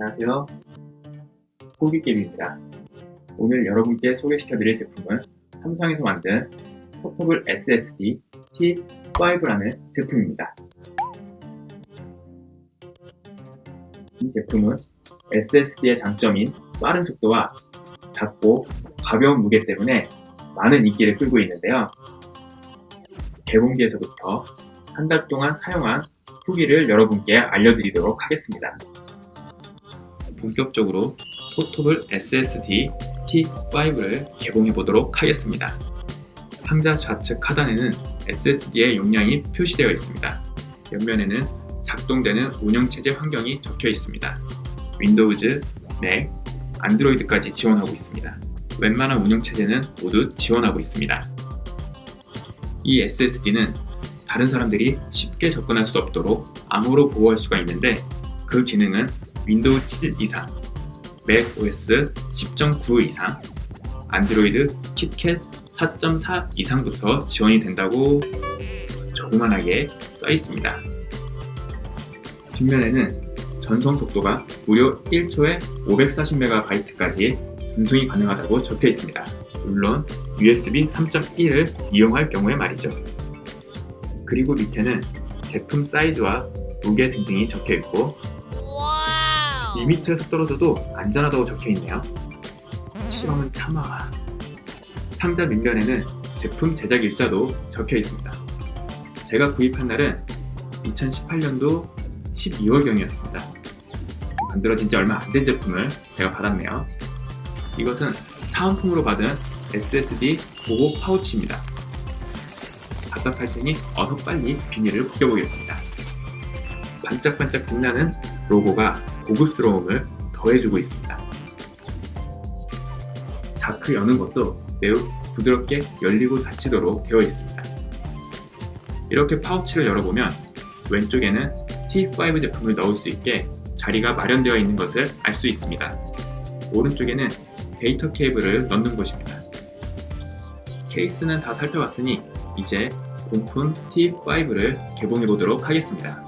안녕하세요. 호기게임입니다. 오늘 여러분께 소개시켜드릴 제품은 삼성에서 만든 포터블 SSD T5라는 제품입니다. 이 제품은 SSD의 장점인 빠른 속도와 작고 가벼운 무게 때문에 많은 인기를 끌고 있는데요. 개봉기에서부터 한 달 동안 사용한 후기를 여러분께 알려드리도록 하겠습니다. 본격적으로 포토블 SSD T5를 개봉해 보도록 하겠습니다. 상자 좌측 하단에는 SSD의 용량이 표시되어 있습니다. 옆면에는 작동되는 운영체제 환경이 적혀 있습니다. 윈도우즈, 맥, 안드로이드까지 지원하고 있습니다. 웬만한 운영체제는 모두 지원하고 있습니다. 이 SSD는 다른 사람들이 쉽게 접근할 수 없도록 암호로 보호할 수가 있는데 그 기능은 윈도우 7 이상, 맥 OS 10.9 이상, 안드로이드 킷캣 4.4 이상부터 지원이 된다고 조그만하게 써 있습니다. 뒷면에는 전송 속도가 무려 1초에 540MB까지 전송이 가능하다고 적혀 있습니다. 물론 USB 3.1을 이용할 경우에 말이죠. 그리고 밑에는 제품 사이즈와 무게 등등이 적혀 있고 2m에서 떨어져도 안전하다고 적혀 있네요. 실험은 참아. 상자 밑면에는 제품 제작 일자도 적혀 있습니다. 제가 구입한 날은 2018년도 12월경이었습니다. 만들어진 지 얼마 안 된 제품을 제가 받았네요. 이것은 사은품으로 받은 SSD 보호 파우치입니다. 답답할 테니 어서 빨리 비닐을 벗겨보겠습니다. 반짝반짝 빛나는 로고가 고급스러움을 더해주고 있습니다. 자크 여는 것도 매우 부드럽게 열리고 닫히도록 되어 있습니다. 이렇게 파우치를 열어보면 왼쪽에는 T5 제품을 넣을 수 있게 자리가 마련되어 있는 것을 알 수 있습니다. 오른쪽에는 데이터 케이블을 넣는 곳입니다. 케이스는 다 살펴봤으니 이제 본품 T5를 개봉해 보도록 하겠습니다.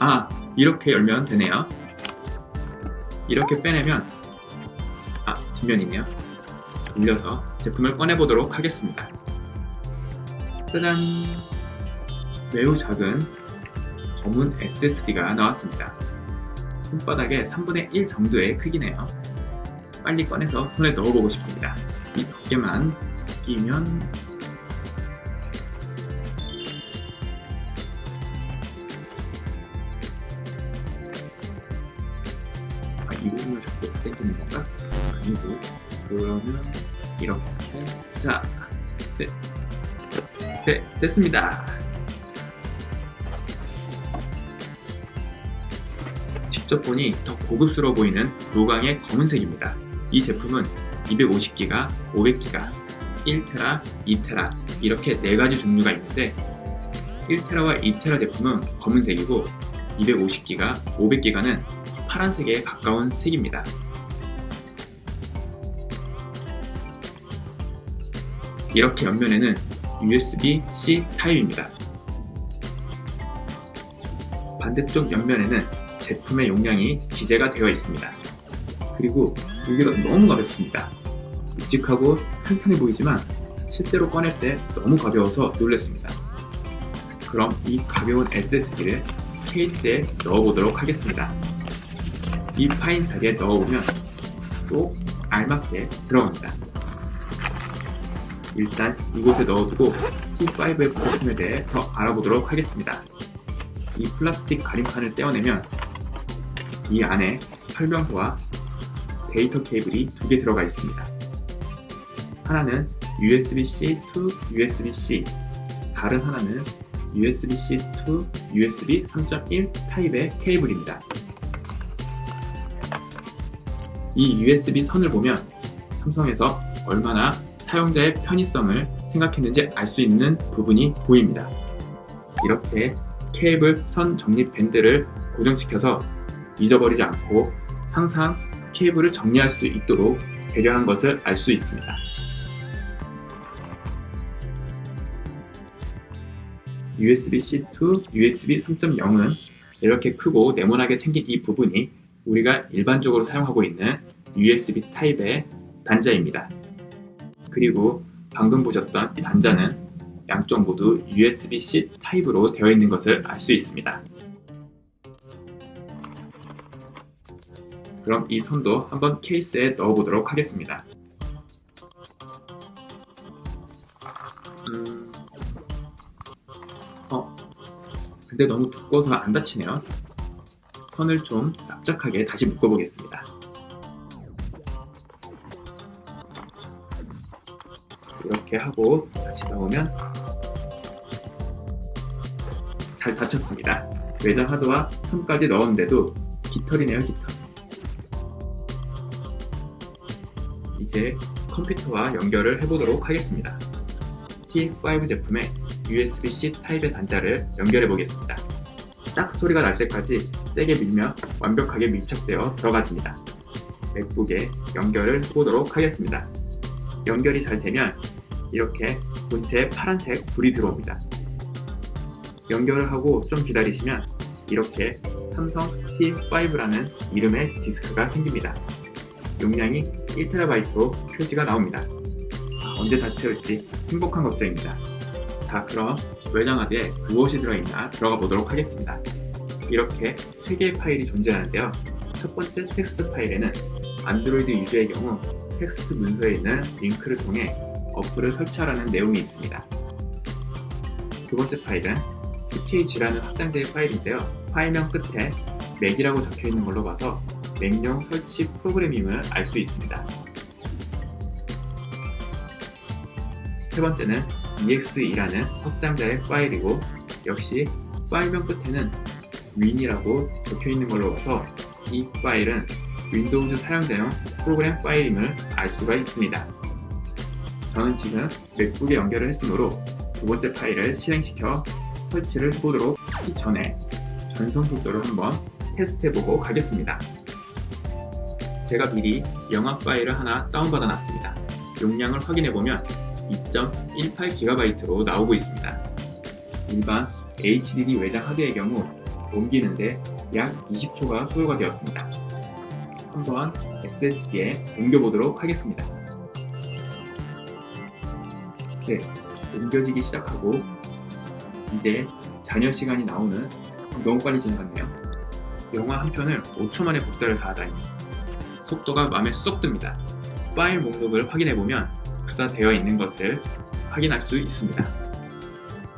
아, 이렇게 열면 되네요. 이렇게 빼내면 아, 뒷면이네요. 돌려서 제품을 꺼내보도록 하겠습니다. 짜잔! 매우 작은 검은 SSD가 나왔습니다. 손바닥의 3분의 1 정도의 크기네요. 빨리 꺼내서 손에 넣어보고 싶습니다. 이 두께만 끼면 아니고 그러면 이렇게 자, 네, 네 됐습니다. 직접 보니 더 고급스러워 보이는 노광의 검은색입니다. 이 제품은 250기가, 500기가, 1테라, 2테라 이렇게 네 가지 종류가 있는데 1테라와 2테라 제품은 검은색이고 250기가, 500기가는 파란색에 가까운 색입니다. 이렇게 옆면에는 USB-C 타입입니다. 반대쪽 옆면에는 제품의 용량이 기재가 되어 있습니다. 그리고 무게가 너무 가볍습니다. 묵직하고 탄탄해 보이지만 실제로 꺼낼 때 너무 가벼워서 놀랐습니다. 그럼 이 가벼운 SSD를 케이스에 넣어보도록 하겠습니다. 이 파인 자리에 넣어보면 또 알맞게 들어갑니다. 일단 이곳에 넣어두고 T5의 부품에 대해 더 알아보도록 하겠습니다. 이 플라스틱 가림판을 떼어내면 이 안에 설명서와 데이터 케이블이 두 개 들어가 있습니다. 하나는 USB-C to USB-C, 다른 하나는 USB-C to USB 3.1 타입의 케이블입니다. 이 USB 선을 보면 삼성에서 얼마나 사용자의 편의성을 생각했는지 알 수 있는 부분이 보입니다. 이렇게 케이블 선 정립 밴드를 고정시켜서 잊어버리지 않고 항상 케이블을 정리할 수 있도록 배려한 것을 알 수 있습니다. USB-C to USB 3.0은 이렇게 크고 네모나게 생긴 이 부분이 우리가 일반적으로 사용하고 있는 USB 타입의 단자입니다. 그리고 방금 보셨던 이 단자는 양쪽 모두 USB-C 타입으로 되어 있는 것을 알 수 있습니다. 그럼 이 선도 한번 케이스에 넣어보도록 하겠습니다. 음... 어, 근데 너무 두꺼워서 안 닫히네요. 선을 좀 납작하게 다시 묶어보겠습니다. 이렇게 하고 다시 넣으면 잘 닫혔습니다. 외장 하드와 선까지 넣었는데도 깃털이네요, 깃털. 이제 컴퓨터와 연결을 해보도록 하겠습니다. T5 제품의 USB-C 타입의 단자를 연결해 보겠습니다. 딱 소리가 날 때까지 세게 밀면 완벽하게 밀착되어 들어가집니다. 맥북에 연결을 해보도록 하겠습니다. 연결이 잘 되면 이렇게 본체에 파란색 불이 들어옵니다. 연결을 하고 좀 기다리시면 이렇게 삼성 T5라는 이름의 디스크가 생깁니다. 용량이 1TB로 표지가 나옵니다. 아, 언제 다 채울지 행복한 걱정입니다. 자 그럼 외장 하드에 무엇이 들어있나 들어가 보도록 하겠습니다. 이렇게 3개의 파일이 존재하는데요. 첫 번째 텍스트 파일에는 안드로이드 유저의 경우 텍스트 문서에 있는 링크를 통해 어플을 설치하라는 내용이 있습니다. 두 번째 파일은 PKG라는 확장자의 파일인데요. 파일명 끝에 맥이라고 적혀 있는 걸로 봐서 맥용 설치 프로그램임을 알 수 있습니다. 세 번째는 EXE라는 확장자의 파일이고 역시 파일명 끝에는 win이라고 적혀 있는 걸로 봐서 이 파일은 윈도우즈 사용자용 프로그램 파일임을 알 수가 있습니다. 저는 지금 맥북에 연결을 했으므로 두 번째 파일을 실행시켜 설치를 해보도록 하기 전에 전송 속도를 한번 테스트해보고 가겠습니다. 제가 미리 영화 파일을 하나 다운받아 놨습니다. 용량을 확인해보면 2.18GB로 나오고 있습니다. 일반 HDD 외장 하드의 경우 옮기는데 약 20초가 소요가 되었습니다. 한번 SSD에 옮겨보도록 하겠습니다. 네, 옮겨지기 시작하고 이제 잔여 시간이 나오는 너무 빨리 지나갔네요. 영화 한 편을 5초 만에 복사를 다 하다니 속도가 마음에 쏙 듭니다. 파일 목록을 확인해보면 복사되어 있는 것을 확인할 수 있습니다.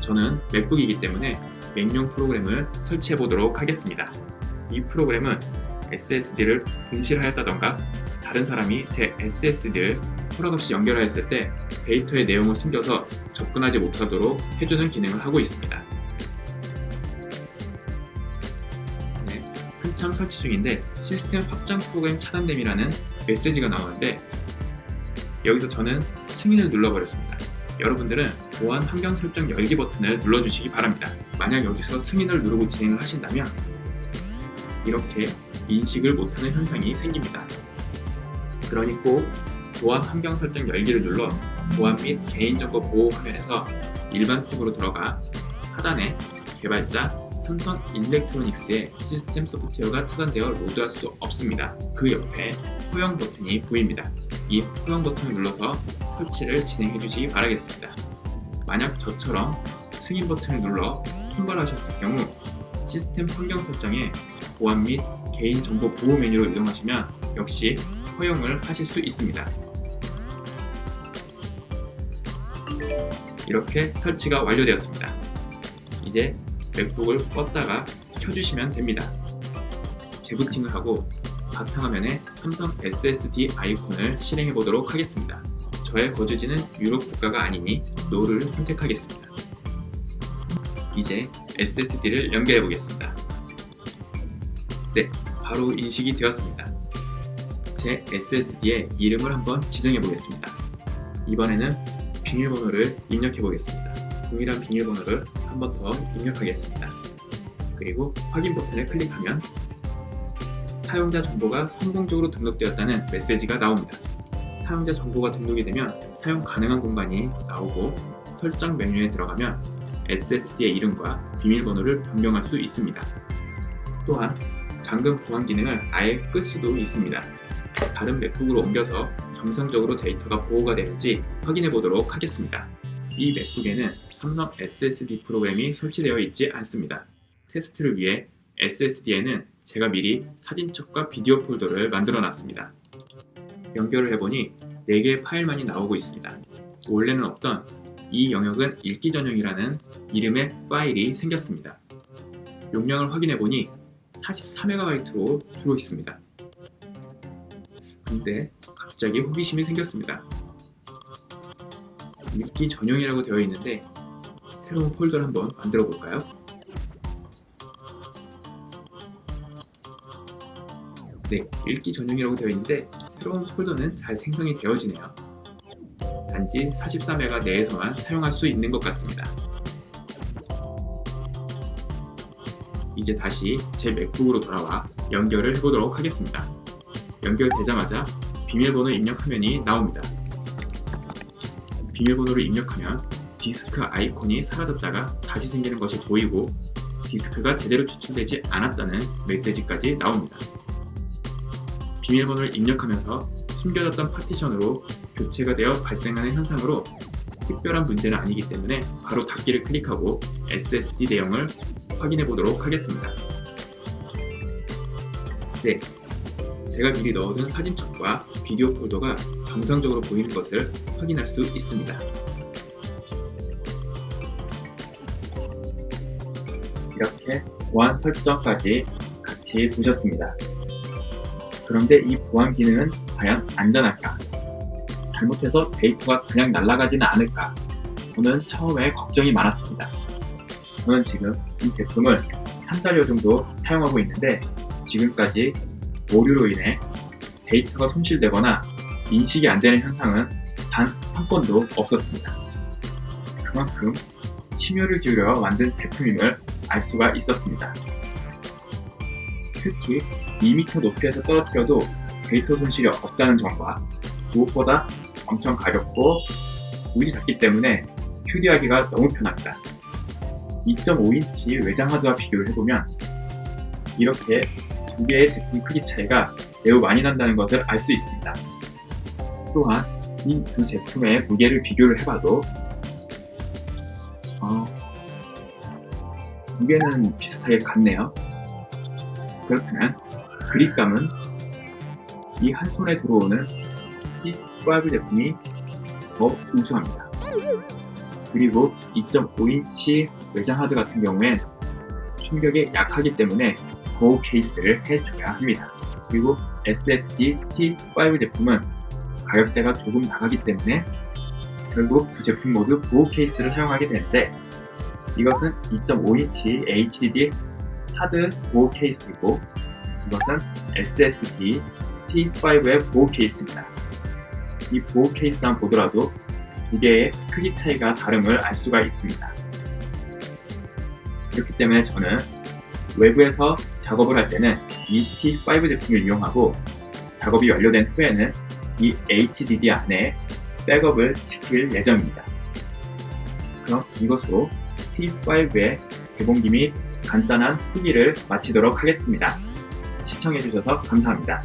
저는 맥북이기 때문에 맥용 프로그램을 설치해 보도록 하겠습니다. 이 프로그램은 SSD를 분실하였다던가 다른 사람이 제 SSD를 허락 없이 연결하였을 때 데이터의 내용을 숨겨서 접근하지 못하도록 해주는 기능을 하고 있습니다. 네, 한참 설치 중인데 시스템 확장 프로그램 차단됨이라는 메시지가 나오는데 여기서 저는 승인을 눌러버렸습니다. 여러분들은 보안 환경 설정 열기 버튼을 눌러주시기 바랍니다. 만약 여기서 승인을 누르고 진행을 하신다면 이렇게 인식을 못하는 현상이 생깁니다. 그러니 꼭 보안 환경 설정 열기를 눌러 보안 및 개인정보 보호 화면에서 일반 탭으로 들어가 하단에 개발자 삼성 일렉트로닉스의 시스템 소프트웨어가 차단되어 로드할 수 없습니다. 그 옆에 허용 버튼이 보입니다. 이 허용 버튼을 눌러서 설치를 진행해 주시기 바라겠습니다. 만약 저처럼 승인 버튼을 눌러 통과를 하셨을 경우 시스템 환경 설정에 보안 및 개인정보 보호 메뉴로 이동하시면 역시 허용을 하실 수 있습니다. 이렇게 설치가 완료되었습니다. 이제 맥북을 껐다가 켜주시면 됩니다. 재부팅을 하고 바탕화면에 삼성 SSD 아이콘을 실행해 보도록 하겠습니다. 저의 거주지는 유럽 국가가 아니니 노를 선택하겠습니다. 이제 SSD를 연결해 보겠습니다. 네, 바로 인식이 되었습니다. 제 SSD의 이름을 한번 지정해 보겠습니다. 이번에는 비밀번호를 입력해 보겠습니다. 동일한 비밀번호를 한 번 더 입력하겠습니다. 그리고 확인 버튼을 클릭하면 사용자 정보가 성공적으로 등록되었다는 메시지가 나옵니다. 사용자 정보가 등록이 되면 사용 가능한 공간이 나오고 설정 메뉴에 들어가면 SSD의 이름과 비밀번호를 변경할 수 있습니다. 또한 잠금 보안 기능을 아예 끌 수도 있습니다. 다른 맥북으로 옮겨서 정상적으로 데이터가 보호가 되는지 확인해 보도록 하겠습니다. 이 맥북에는 삼성 SSD 프로그램이 설치되어 있지 않습니다. 테스트를 위해 SSD에는 제가 미리 사진첩과 비디오 폴더를 만들어 놨습니다. 연결을 해보니 4개의 파일만이 나오고 있습니다. 원래는 없던 이 영역은 읽기 전용이라는 이름의 파일이 생겼습니다. 용량을 확인해 보니 44MB로 주로 있습니다. 근데 갑자기 호기심이 생겼습니다. 읽기 전용이라고 되어 있는데 새로운 폴더를 한번 만들어 볼까요? 네, 읽기 전용이라고 되어 있는데 새로운 폴더는 잘 생성이 되어지네요. 단지 44메가 내에서만 사용할 수 있는 것 같습니다. 이제 다시 제 맥북으로 돌아와 연결을 해보도록 하겠습니다. 연결되자마자 비밀번호 입력 화면이 나옵니다. 비밀번호를 입력하면 디스크 아이콘이 사라졌다가 다시 생기는 것이 보이고 디스크가 제대로 추출되지 않았다는 메시지까지 나옵니다. 비밀번호를 입력하면서 숨겨졌던 파티션으로 교체가 되어 발생하는 현상으로 특별한 문제는 아니기 때문에 바로 닫기를 클릭하고 SSD 내용을 확인해 보도록 하겠습니다. 네, 제가 미리 넣어둔 사진첩과 비디오 폴더가 정상적으로 보이는 것을 확인할 수 있습니다. 이렇게 보안 설정까지 같이 두셨습니다. 그런데 이 보안 기능은 과연 안전할까? 잘못해서 데이터가 그냥 날아가지는 않을까? 저는 처음에 걱정이 많았습니다. 저는 지금 이 제품을 한 달여 정도 사용하고 있는데 지금까지 오류로 인해 데이터가 손실되거나 인식이 안 되는 현상은 단 한 건도 없었습니다. 그만큼 심혈을 기울여 만든 제품임을 알 수가 있었습니다. 특히 2m 높이에서 떨어뜨려도 데이터 손실이 없다는 점과 무엇보다 엄청 가볍고 무지 작기 때문에 휴대하기가 너무 편합니다. 2.5인치 외장 하드와 비교를 해보면 이렇게 두 개의 제품 크기 차이가 매우 많이 난다는 것을 알 수 있습니다. 또한 이 두 제품의 무게를 비교를 해봐도 어, 무게는 비슷하게 같네요. 그렇다면 그립감은 이 한 손에 들어오는 T12 제품이 더 우수합니다. 그리고 2.5인치 외장 하드 같은 경우엔 충격에 약하기 때문에 보호 케이스를 해줘야 합니다. 그리고 SSD T5 제품은 가격대가 조금 나가기 때문에 결국 두 제품 모두 보호 케이스를 사용하게 되는데 이것은 2.5인치 HDD 하드 보호 케이스이고 이것은 SSD T5의 보호 케이스입니다. 이 보호 케이스만 보더라도 두 개의 크기 차이가 다름을 알 수가 있습니다. 그렇기 때문에 저는 외부에서 작업을 할 때는 이 T5 제품을 이용하고 작업이 완료된 후에는 이 HDD 안에 백업을 시킬 예정입니다. 그럼 이것으로 T5의 개봉기 및 간단한 후기를 마치도록 하겠습니다. 시청해주셔서 감사합니다.